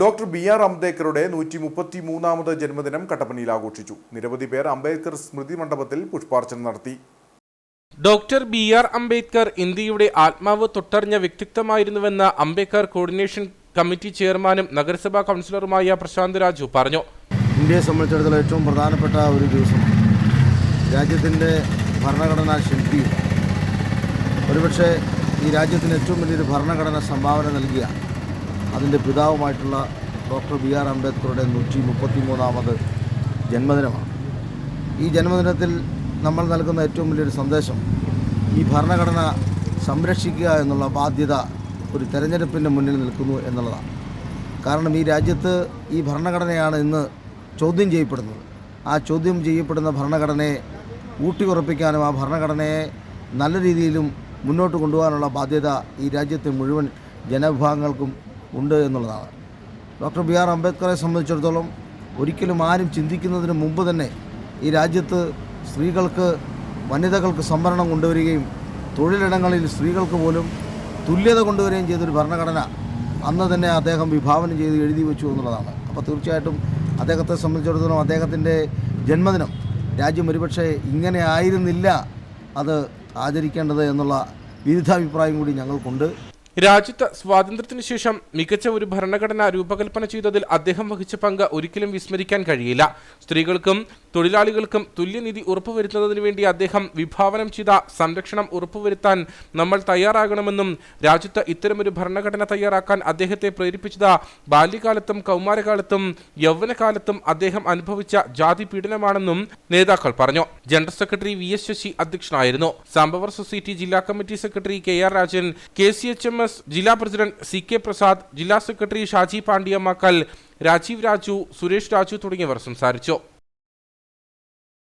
Doctor B R അംബേദ്കറുടെ നൂറ്റി മുപ്പത്തി മൂന്നാമത് ജന്മദിനം കട്ടപ്പനയിൽ ആഘോഷിച്ചു. നിരവധി പേർ അംബേദ്കർ സ്മൃതി മണ്ഡപത്തിൽ പുഷ്പാർച്ചന നടത്തി. ഡോക്ടർ ബി ആർ അംബേദ്കർ ഇന്ത്യയുടെ ആത്മാവ് തൊട്ടറിഞ്ഞ വ്യക്തിത്വമായിരുന്നുവെന്ന് അംബേദ്കർ കോർഡിനേഷൻ കമ്മിറ്റി ചെയർമാനും നഗരസഭാ കൗൺസിലറുമായ പ്രശാന്ത് രാജു പറഞ്ഞു. ഇന്ത്യയെ സംബന്ധിച്ചിടത്തോളം ഏറ്റവും പ്രധാനപ്പെട്ട ഒരു ദിവസം. രാജ്യത്തിന്റെ ഭരണഘടനാ ശില്പി. ഒരുപക്ഷെ ഈ രാജ്യത്തിന് ഏറ്റവും വലിയൊരു ഭരണഘടന സംഭാവന നൽകിയ അതിന്റെ പിതാവുമായിട്ടുള്ള ഡോക്ടർ ബി ആർ അംബേദ്കറുടെ നൂറ്റി മുപ്പത്തി മൂന്നാമത് ജന്മദിനമാണ്. ഈ ജന്മദിനത്തിൽ നമ്മൾ നൽകുന്ന ഏറ്റവും വലിയൊരു സന്ദേശം ഈ ഭരണഘടന സംരക്ഷിക്കുക എന്നുള്ള ബാധ്യത ഒരു തെരഞ്ഞെടുപ്പിന്റെ മുന്നിൽ നിൽക്കുന്നു എന്നുള്ളതാണ്. കാരണം ഈ രാജ്യത്ത് ഈ ഭരണഘടനയാണ് ഇന്ന് ചോദ്യം ചെയ്യപ്പെടുന്നത്. ആ ചോദ്യം ചെയ്യപ്പെടുന്ന ഭരണഘടനയെ ഊട്ടിയുറപ്പിക്കാനും ആ ഭരണഘടനയെ നല്ല രീതിയിലും മുന്നോട്ട് കൊണ്ടുപോകാനുള്ള ബാധ്യത ഈ രാജ്യത്തെ മുഴുവൻ ജനവിഭാഗങ്ങൾക്കും ഉണ്ട് എന്നുള്ളതാണ്. ഡോക്ടർ ബി ആർ അംബേദ്കറെ സംബന്ധിച്ചിടത്തോളം ഒരിക്കലും ആരും ചിന്തിക്കുന്നതിന് മുമ്പ് തന്നെ ഈ രാജ്യത്ത് സ്ത്രീകൾക്ക് വനിതകൾക്ക് സംവരണം കൊണ്ടുവരികയും തൊഴിലിടങ്ങളിൽ സ്ത്രീകൾക്ക് പോലും തുല്യത കൊണ്ടുവരികയും ചെയ്തൊരു ഭരണഘടന അന്ന് തന്നെ അദ്ദേഹം വിഭാവനം ചെയ്ത് എഴുതി വെച്ചു എന്നുള്ളതാണ്. അപ്പോൾ തീർച്ചയായിട്ടും അദ്ദേഹത്തെ സംബന്ധിച്ചിടത്തോളം അദ്ദേഹത്തിന്റെ ജന്മദിനം രാജ്യം ഒരുപക്ഷെ ഇങ്ങനെ ആയിരുന്നില്ല അത് ആചരിക്കേണ്ടത് എന്നുള്ള വിരുദ്ധാഭിപ്രായം കൂടി ഞങ്ങൾക്കുണ്ട്. രാജ്യത്ത് സ്വാതന്ത്ര്യത്തിനു ശേഷം മികച്ച ഒരു ഭരണഘടന രൂപകൽപ്പന ചെയ്തതിൽ അദ്ദേഹം വഹിച്ച പങ്ക് ഒരിക്കലും വിസ്മരിക്കാൻ കഴിയില്ല. സ്ത്രീകൾക്കും തൊഴിലാളികൾക്കും തുല്യനിധി ഉറപ്പുവരുത്തുന്നതിന് വേണ്ടി അദ്ദേഹം വിഭാവനം ചെയ്ത സംരക്ഷണം ഉറപ്പുവരുത്താൻ നമ്മൾ തയ്യാറാകണമെന്നും രാജ്യത്ത് ഇത്തരമൊരു ഭരണഘടന തയ്യാറാക്കാൻ അദ്ദേഹത്തെ പ്രേരിപ്പിച്ചത് ബാല്യകാലത്തും കൗമാരകാലത്തും യൗവനകാലത്തും അദ്ദേഹം അനുഭവിച്ച ജാതി പീഡനമാണെന്നും നേതാക്കൾ പറഞ്ഞു. General secretary V S Sasi അധ്യക്ഷനായിരുന്നു. സാമ്പവർ സൊസൈറ്റി ജില്ലാ committee secretary K R Rajan K C H M S ജില്ലാ പ്രസിഡന്റ് സി കെ പ്രസാദ് ജില്ലാ സെക്രട്ടറി ഷാജി പാണ്ഡ്യ മക്കൽ രാജീവ് രാജു സുരേഷ് രാജു തുടങ്ങിയവർ സംസാരിച്ചു.